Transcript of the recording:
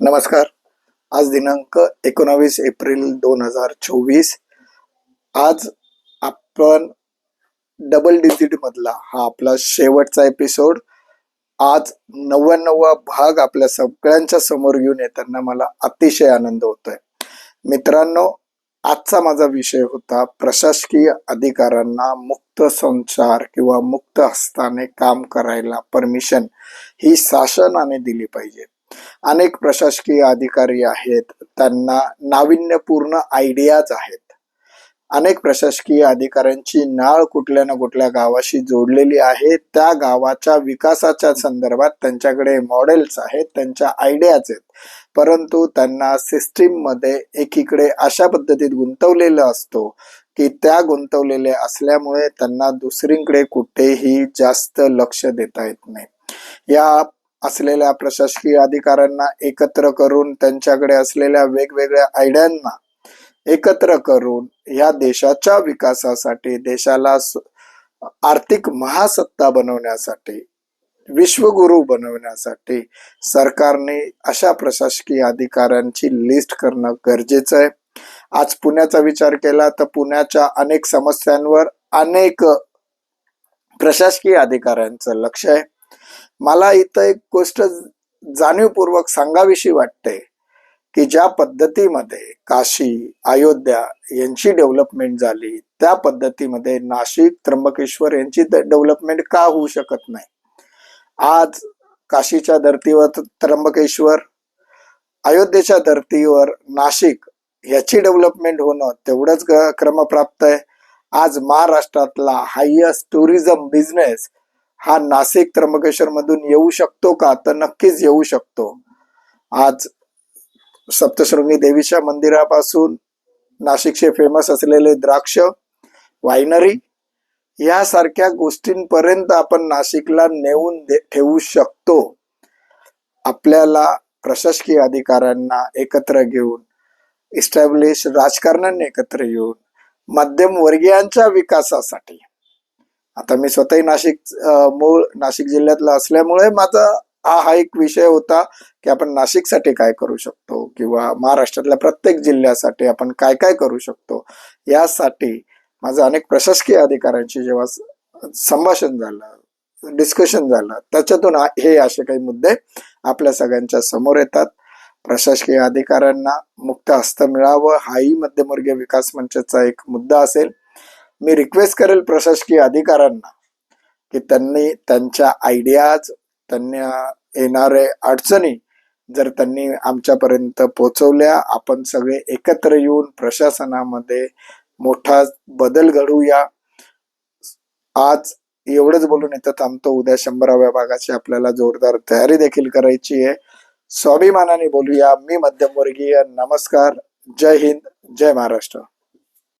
नमस्कार. आज दिनांक एकोणावीस एप्रिल दोन हजार चोवीस. आज आपण डबल डिजिट मधला हा आपला शेवटचा एपिसोड आज नव्याण्णवा भाग आपल्या सगळ्यांच्या समोर घेऊन येताना मला अतिशय आनंद होतोय. मित्रांनो आजचा माझा विषय होता प्रशासकीय अधिकाऱ्यांना मुक्त संचार किंवा मुक्त हस्ताने काम करायला परमिशन ही शासनाने दिली पाहिजे. अनेक प्रशासकीय अधिकारी आहेत त्यांना नाविन्यपूर्ण आयडियाज आहेत. अनेक प्रशासकीय अधिकाऱ्यांची नाळ कुठल्या ना कुठल्या गावाशी जोडलेली आहे त्या गावाच्या विकासाच्या संदर्भात त्यांच्याकडे मॉडेल्स आहेत त्यांच्या आयडियाज आहेत. परंतु त्यांना सिस्टीममध्ये एकीकडे अशा पद्धतीत गुंतवलेलं असतो की त्या गुंतवलेले असल्यामुळे त्यांना दुसरीकडे कुठेही जास्त लक्ष देता येत नाही. या असलेल्या प्रशासकीय अधिकाऱ्यांना एकत्र करून त्यांच्याकडे असलेल्या वेगवेगळ्या आयडियांना एकत्र करून या देशाच्या विकासासाठी देशाला आर्थिक महासत्ता बनवण्यासाठी विश्वगुरु बनवण्यासाठी सरकारने अशा प्रशासकीय अधिकाऱ्यांची लिस्ट करणं गरजेचं आहे. आज पुण्याचा विचार केला तर पुण्याच्या अनेक समस्यांवर अनेक प्रशासकीय अधिकाऱ्यांचं लक्ष आहे. मला इथं एक गोष्ट जाणीवपूर्वक सांगावीशी वाटते की ज्या पद्धतीमध्ये काशी अयोध्या यांची डेव्हलपमेंट झाली त्या पद्धतीमध्ये नाशिक त्र्यंबकेश्वर यांची डेव्हलपमेंट का होऊ शकत नाही? आज काशीच्या धर्तीवर त्र्यंबकेश्वर अयोध्येच्या धर्तीवर नाशिक याची डेव्हलपमेंट होणं तेवढंच क्रमप्राप्त आहे. आज महाराष्ट्रातला हायस्ट टुरिझम बिझनेस हा नाशिक त्र्यंबकेश्वर मधून येऊ शकतो का? तर नक्कीच येऊ शकतो. आज सप्तशृंगी देवीच्या मंदिरापासून नाशिकचे फेमस असलेले द्राक्ष वायनरी यासारख्या गोष्टींपर्यंत आपण नाशिकला नेऊन दे- ठेवू शकतो. आपल्याला प्रशासकीय अधिकाऱ्यांना एकत्र घेऊन इस्टॅब्लिश राजकारण्यांनी एकत्र येऊन मध्यम वर्गीयांच्या विकासासाठी आता मी स्वतःही नाशिक मूळ नाशिक जिल्ह्यातला असल्यामुळे माझा हा हा एक विषय होता की आपण नाशिकसाठी काय करू शकतो किंवा महाराष्ट्रातल्या प्रत्येक जिल्ह्यासाठी आपण काय काय करू शकतो यासाठी माझं अनेक प्रशासकीय अधिकाऱ्यांशी जेव्हा संभाषण झालं डिस्कशन झालं त्याच्यातून हे असे काही मुद्दे आपल्या सगळ्यांच्या समोर येतात. प्रशासकीय अधिकाऱ्यांना मुक्त हस्त मिळावं हाही मध्यमवर्गीय विकास मंचाचा एक मुद्दा असेल. मी रिक्वेस्ट करेल प्रशासकीय अधिकाऱ्यांना की त्यांनी त्यांच्या आयडियाज त्यांना येणारे अडचणी जर त्यांनी आमच्यापर्यंत पोचवल्या आपण सगळे एकत्र येऊन प्रशासनामध्ये मोठा बदल घडूया आज एवढंच बोलून इथं थांबतो उद्या शंभराव्या भागाची आपल्याला जोरदार तयारी देखील करायची आहे. स्वाभिमानाने बोलूया. मी मध्यमवर्गीय नमस्कार. जय हिंद जय महाराष्ट्र.